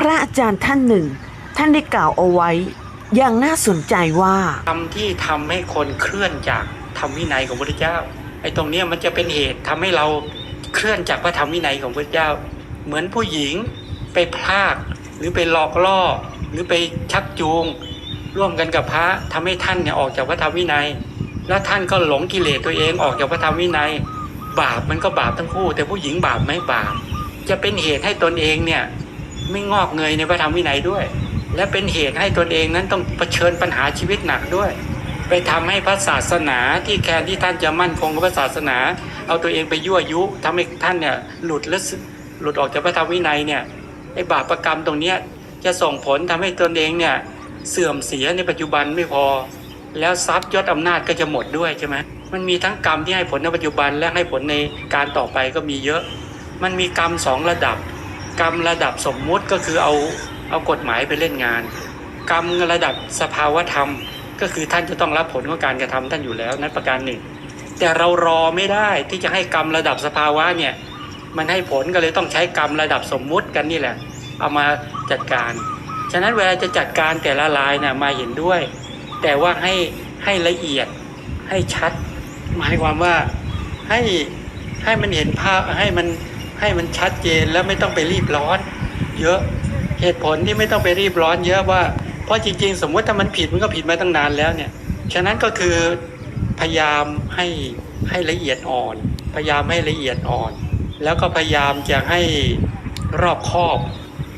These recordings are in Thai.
พระอาจารย์ท่านหนึ่ง ท่านได้กล่าวเอาไว้ อย่างน่าสนใจว่าทำที่ทำให้คนเคลื่อนจากธรรมวินัยของพระพุทธเจ้าไอ้ตรงเนี้ยมันจะเป็นเหตุทำให้เราเคลื่อนจากพระธรรมวินัยของพระพุทธเจ้า เหมือนผู้หญิงไปพลากหรือไปหลอกล่อ หรือไปชักจูง ร่วมกันกับพระทำให้ท่านเนี่ยออกจากพระธรรมวินัย แล้วท่านก็หลงกิเลสตัวเองออกจากพระธรรมวินัย บาปมันก็บาปทั้งคู่ แต่ผู้หญิงบาปไหม่บาป จะเป็นเหตุให้ตนเองเนี่ย ไม่งอกเงยในพระธรรมวินัยด้วย และเป็นเหตุให้ตนเองนั้นต้องเผชิญปัญหาชีวิตหนักด้วย ไปทำให้พระศาสนาที่แทนที่ท่านจะมั่นคงกับพระศาสนา เอาตัวเองไปยั่วยุทำให้ท่านเนี่ยหลุดและหลุดออกจากพระธรรมวินัยเนี่ยไอ้บาปรกรรมตรงเนี้ยจะส่งผลทำให้ตนเองเนี่ยเสื่อมเสียในปัจจุบันไม่พอ แล้วทรัพย์ยศอำนาจก็จะหมดด้วยใช่ไหมมันมีทั้งกรรมที่ให้ผลในปัจจุบันและให้ผลในการต่อไปก็มีเยอะ มันมีกรรมสองระดับ กรรมระดับสมมุติก็คือเอาเอากฎหมายไปเล่นงาน กรรมระดับสภาวธรรม ก็คือท่านจะต้องรับผลของการกระทำท่านอยู่แล้วนั้นประการหนึ่ง แต่เรารอไม่ได้ที่จะให้กรรมระดับสภาวะเนี่ยมันให้ผลก็เลยต้องใช้กรรมระดับสมมุติกันนี่แหละ เอามาจัดการ ฉะนั้นเวลาจะจัดการแต่ละรายเนี่ยมาเห็นด้วย แต่ว่าให้ให้ละเอียดให้ชัด หมายความว่าให้ให้มันเห็นภาพให้มัน ให้มันชัดเจนแล้วไม่ต้องไปรีบร้อน เยอะเหตุผลที่ไม่ต้องไปรีบร้อน เยอะว่า เพราะจริง ๆ สมมติถ้ามันผิดมันก็ผิดมาตั้งนานแล้วเนี่ยฉะนั้นก็คือพยายามให้ให้ละเอียดอ่อน พยายามให้ละเอียดอ่อน แล้วก็พยายามจะให้รอบคอบ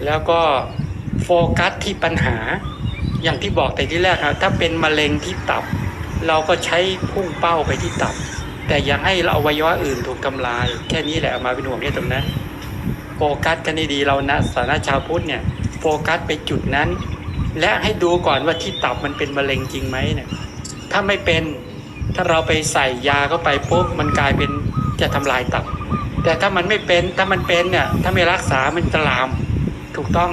แล้วก็โฟกัสที่ปัญหา อย่างที่บอกแต่ที่แรกครับถ้าเป็นมะเร็งที่ตับ เราก็ใช้พุ่งเป้าไปที่ตับ แต่อย่าให้เราอวัยวะอื่นถูกทำลาย แค่นี้แหละเอามาเป็นห่วงแค่ตรงนั้นโฟกัสกันดีๆเรานะสาธารณชาวพุทธเนี่ยโฟกัสไปจุดนั้น และให้ดูก่อนว่าที่ตับมันเป็นมะเร็งจริงไหมเนี่ยถ้าไม่เป็นถ้าเราไปใส่ยาเข้าไปปุ๊บมันกลายเป็นจะทำลายตับ แต่ถ้ามันไม่เป็นถ้ามันเป็นเนี่ยถ้าไม่รักษามันจะลาม ถูกต้อง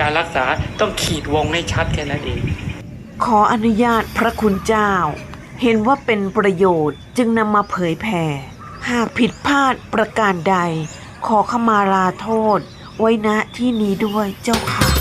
การรักษาต้องขีดวงให้ชัดแค่นั้นเองขออนุญาตพระคุณเจ้า เห็นว่าเป็นประโยชน์จึงนำมาเผยแผ่ หากผิดพลาดประการใด ขอขมาลาโทษ ไว้ณที่นี้ด้วยเจ้าค่ะ